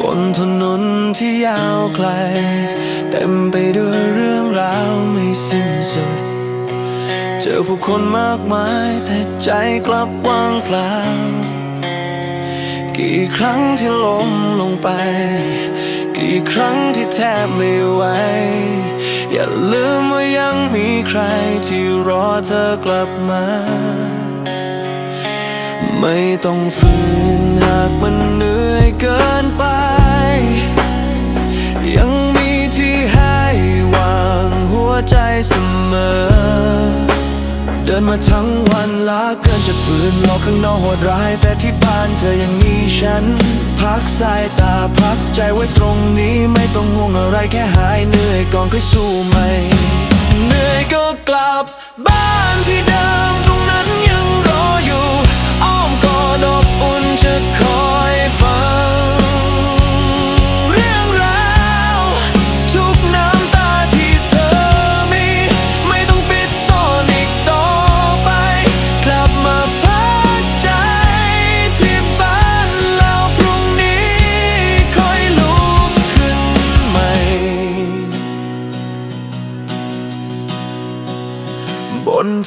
บนถนนที่ยาวไกล เต็มไปด้วยเรื่องราวไม่สิ้นสุด เจอผู้คนมากมายแต่ใจกลับว่างเปล่า กี่ครั้งที่ล้มลงไป กี่ครั้งที่แทบไม่ไหว อย่าลืมว่ายังมีใครที่รอเธอกลับมา ไม่ต้องฝืนหากมันเหนื่อย เกินไป ยังมีที่ให้วางหัวใจเสมอ เดินมาทั้งวันล้าเกินจะฝืนโลกข้างนอกโหดร้าย แต่ที่บ้านเธอยังมีฉัน พักสายตาพักใจไว้ตรงนี้ไม่ต้องห่วงอะไรแค่หายเหนื่อยก่อนค่อยสู้ใหม่เหนื่อยก็กลับบ้านที่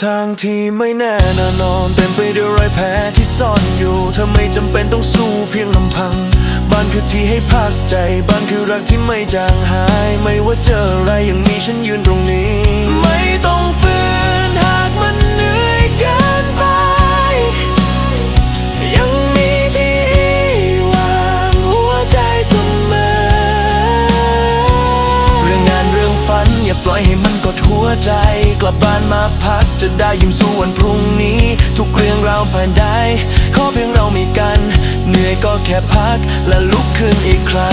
ทางที่ไม่แน่นอนเต็มไปด้วยรอยแผลที่ซ่อนอยู่เธอไม่จำเป็นต้องสู้เพียงลำพัง บ้านคือที่ให้พักใจ บ้านคือรักที่ไม่จางหาย ไม่ว่าเจออะไรยังมีฉันยืนตรงนี้ ปล่อยให้มันกดหัวใจ กลับบ้านมาพักจะได้ยิ้มสู้วันพรุ่งนี้ ทุกเรื่องราวผ่านได้ ขอเพียงเรามีกัน เหนื่อยก็แค่พักและลุกขึ้นอีกครั้ง